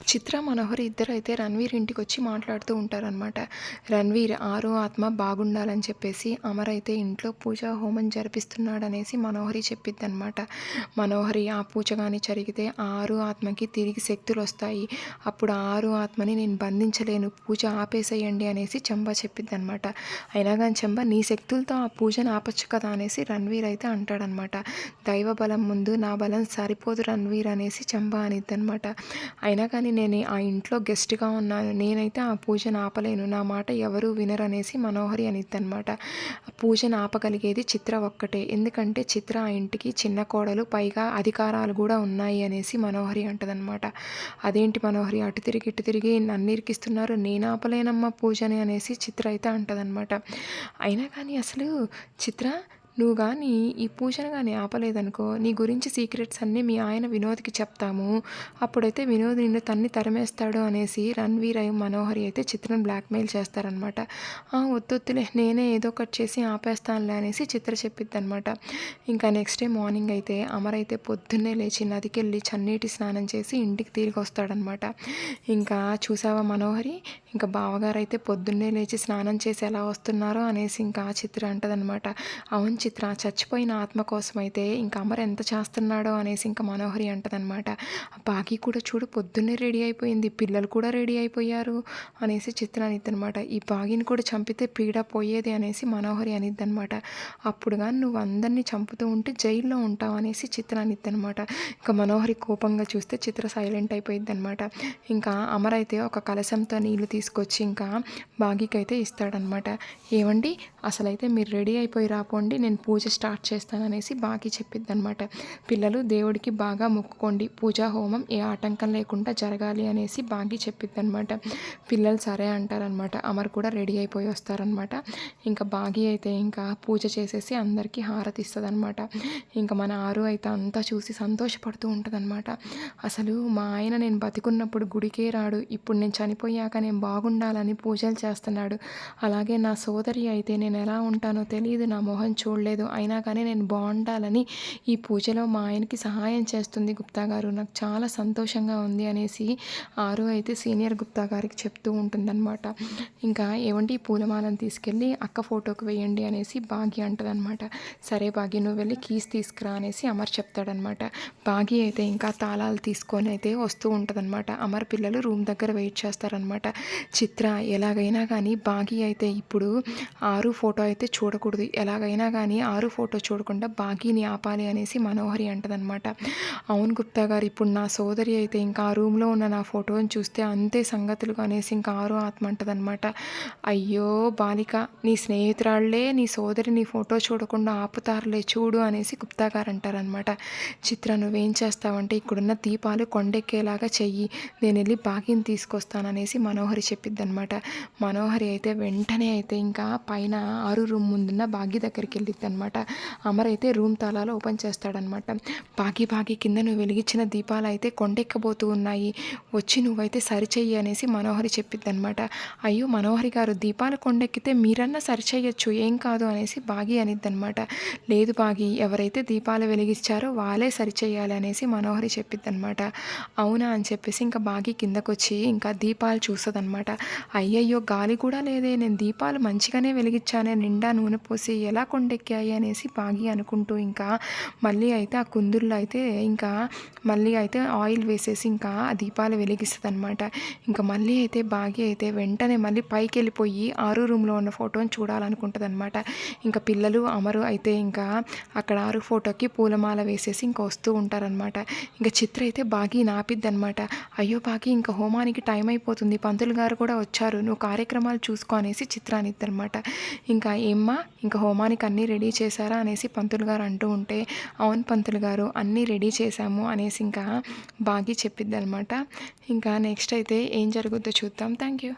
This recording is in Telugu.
చిత్ర మనోహర్ ఇద్దరు అయితే రణ్వీర్ ఇంటికి వచ్చి మాట్లాడుతూ ఉంటారనమాట రణ్వీర్ ఆరో ఆత్మ బాగుండాలని చెప్పేసి అమర్ అయితే ఇంట్లో పూజా హోమం జరిపిస్తున్నాడనేసి మనోహరి చెప్పిద్ది అనమాట మనోహరి ఆ పూజ కానీ జరిగితే ఆరు ఆత్మకి తిరిగి శక్తులు వస్తాయి అప్పుడు ఆరు ఆత్మని నేను బంధించలేను పూజ ఆపేసేయండి అనేసి చెంబ చెప్పిద్ది అనమాట అయినా కానీ చెంబ నీ శక్తులతో ఆ పూజను ఆపచ్చు కదా అనేసి రణ్వీర్ అయితే అంటాడనమాట దైవ బలం ముందు నా బలం సరిపోదు రణ్వీర్ అనేసి చెంబ అనిద్ది అనమాట అయినా కానీ నేను ఆ ఇంట్లో గెస్ట్గా ఉన్నాను నేనైతే ఆ పూజను ఆపలేను. నా మాట ఎవరు వినరు అనేసి మనోహరి అనిద్దనమాట పూజను ఆపగలిగేది చిత్ర ఒక్కటే. ఎందుకంటే చిత్ర ఆ ఇంటికి చిన్న కోడలు పైగా అధికారాలు కూడా ఉన్నాయి అనేసి మనోహరి అంటదనమాట అదేంటి మనోహరి? అటు తిరిగి ఇటు తిరిగి నన్ను ఇరికిస్తున్నారు నేను ఆపలేనమ్మా పూజని అనేసి చిత్ర అయితే అంటదనమాట అయినా కానీ అసలు చిత్ర నువ్వు కానీ ఈ పూజను కానీ ఆపలేదనుకో నీ గురించి సీక్రెట్స్ అన్నీ మీ ఆయన వినోద్కి చెప్తాము. అప్పుడైతే వినోద్ నిన్ను తన్ని తరిమేస్తాడు అనేసి రణ్వీర్ అయ్యి మనోహరి అయితే చిత్రను బ్లాక్మెయిల్ చేస్తారనమాట వద్దొద్దులే నేనే ఏదో ఒకటి చేసి ఆపేస్తానులే అనేసి చిత్ర చెప్పిద్ది అనమాట ఇంకా నెక్స్ట్ డే మార్నింగ్ అయితే అమర్ అయితే పొద్దున్నే లేచి నదికెళ్ళి చన్నీటి స్నానం చేసి ఇంటికి తిరిగి వస్తాడనమాట ఇంకా చూసావా మనోహరి? ఇంకా బావగారు అయితే పొద్దున్నే లేచి స్నానం చేసి ఎలా వస్తున్నారో అనేసి ఇంకా చిత్ర అంటదనమాట అవును చిత్ర చచ్చిపోయిన ఆత్మ కోసమైతే అయితే ఇంకా అమర్ ఎంత చేస్తున్నాడో అనేసి ఇంకా మనోహరి అంటదనమాట బాగి కూడా చూడు పొద్దున్నే రెడీ అయిపోయింది పిల్లలు కూడా రెడీ అయిపోయారు అనేసి చిత్ర అనిద్దనమాట ఈ బాగిని కూడా చంపితే పీడ పోయేది అనేసి మనోహరి అనిద్దనమాట అప్పుడు కానీ నువ్వు అందరినీ చంపుతూ ఉంటే జైల్లో ఉంటావు అనేసి చిత్ర అనిద్దనమాట ఇంకా మనోహరి కోపంగా చూస్తే చిత్ర సైలెంట్ అయిపోయింది అనమాట ఇంకా అమర్ అయితే ఒక కలశంతో నీళ్ళు తీసుకొచ్చి ఇంకా బాగికి అయితే ఇస్తాడనమాట ఏమండి అసలైతే మీరు రెడీ అయిపోయి రాపోండి నేను నేను పూజ స్టార్ట్ చేస్తాననేసి బాకి చెప్పిద్ది అనమాట పిల్లలు దేవుడికి బాగా మొక్కుకోండి. పూజా హోమం ఏ ఆటంకం లేకుండా జరగాలి అనేసి బాగా చెప్పిద్ది అనమాట పిల్లలు సరే అంటారనమాట అమర్ కూడా రెడీ అయిపోయి వస్తారనమాట ఇంకా బాగి అయితే ఇంకా పూజ చేసేసి అందరికీ హారతి ఇస్తుంది ఇంకా మన ఆరు అయితే అంతా చూసి సంతోషపడుతూ ఉంటుందన్నమాట. అసలు మా ఆయన నేను బతికున్నప్పుడు గుడికే రాడు. ఇప్పుడు నేను చనిపోయాక నేను బాగుండాలని పూజలు చేస్తున్నాడు. అలాగే నా సోదరి అయితే నేను ఎలా ఉంటానో తెలియదు. నా మొహం చూడలేదు. అయినా కానీ నేను బాగుండాలని ఈ పూజలో మా ఆయనకి సహాయం చేస్తుంది గుప్తా గారు. నాకు చాలా సంతోషంగా ఉంది అనేసి ఆరు అయితే సీనియర్ గుప్తా గారికి చెప్తూ ఉంటుందన్నమాట. ఇంకా ఏమంటే ఈ పూలమాలను తీసుకెళ్ళి అక్క ఫోటోకి వేయండి అనేసి బాగి అంటదనమాట సరే బాగి నువ్వు వెళ్ళి కీస్ తీసుకురా అనేసి అమర్ చెప్తాడనమాట బాగి అయితే ఇంకా తాళాలు తీసుకొని అయితే వస్తూ ఉంటుందన్నమాట. అమర్ పిల్లలు రూమ్ దగ్గర వెయిట్ చేస్తారనమాట చిత్ర ఎలాగైనా కానీ బాగి అయితే ఇప్పుడు ఆరు ఫోటో అయితే చూడకూడదు. ఎలాగైనా కానీ ఆరు ఫోటో చూడకుండా బాగీని ఆపాలి అనేసి మనోహరి అంటదనమాట అవును గుప్తా గారు ఇప్పుడు నా సోదరి అయితే ఇంకా ఆ రూమ్లో ఉన్న నా ఫోటోని చూస్తే అంతే సంగతులు అనేసి ఇంకా ఆరు ఆత్మ అంటదనమాట అయ్యో బాలిక నీ స్నేహితురాళ్ళే నీ సోదరి నీ ఫోటో చూడకుండా ఆపుతారులే చూడు అనేసి గుప్తా గారు అంటారనమాట చిత్ర నువ్వేం చేస్తావంటే ఇక్కడున్న దీపాలు కొండెక్కేలాగా చెయ్యి నేను వెళ్ళి బాగిని తీసుకొస్తాననేసి మనోహరి చెప్పిద్ది అనమాట మనోహరి అయితే వెంటనే అయితే ఇంకా పైన ఆరు రూమ్ ముందున్న బాగి దగ్గరికి వెళ్ళిద్ది అనమాట అమర్ అయితే రూమ్ తాళాలు ఓపెన్ చేస్తాడనమాట బాగి బాగి కింద నువ్వు వెలిగించిన దీపాలు అయితే కొండెక్కబోతూ ఉన్నాయి. వచ్చి నువ్వైతే సరిచెయ్యి అనేసి మనోహరి చెప్పిద్ది అనమాట అయ్యో మనోహరి గారు దీపాలు కొండెక్కితే మీరన్నా సరిచేయచ్చు ఏం కాదు అనేసి బాగి అనిద్దనమాట లేదు బాగి ఎవరైతే దీపాలు వెలిగించారో వాళ్ళే సరిచేయాలి అనేసి మనోహరి చెప్పిద్దనమాట అవునా అని చెప్పేసి ఇంకా బాగి కిందకొచ్చి ఇంకా దీపాలు చూస్తుందనమాట అయ్యయ్యో గాలి కూడా లేదే నేను దీపాలు మంచిగానే వెలిగించానే నిండా నూనె పోసి ఎలా కొండెక్కి దొరికాయి అనేసి బాగి అనుకుంటూ ఇంకా మళ్ళీ అయితే ఆ కుందుల్లో అయితే ఇంకా మళ్ళీ అయితే ఆయిల్ వేసేసి ఇంకా ఆ దీపాలు వెలిగిస్తుంది అనమాట ఇంకా మళ్ళీ అయితే బాగి అయితే వెంటనే మళ్ళీ పైకి వెళ్ళిపోయి ఆరు రూమ్లో ఉన్న ఫోటోని చూడాలనుకుంటుంది అనమాట ఇంకా పిల్లలు అమరు అయితే ఇంకా అక్కడ ఆరు ఫోటోకి పూలమాల వేసేసి ఇంకా వస్తూ ఉంటారనమాట ఇంకా చిత్ర అయితే బాగి నాపిద్ది అనమాట అయ్యో బాగి ఇంకా హోమానికి టైం అయిపోతుంది. పంతులు గారు కూడా వచ్చారు. నువ్వు కార్యక్రమాలు చూసుకో అనేసి చిత్రాన్ని ఇద్దనమాట ఇంకా ఏమ్మా ఇంకా హోమానికి అన్నీ రెడీ చేశారా అనేసి పంతులు గారు అంటూ ఉంటే అవును పంతులు గారు అన్నీ రెడీ చేశాము అనేసి ఇంకా బాగి చెప్పిద్ది అనమాట ఇంకా నెక్స్ట్ అయితే ఏం జరుగుద్దో చూద్దాం. Thank you.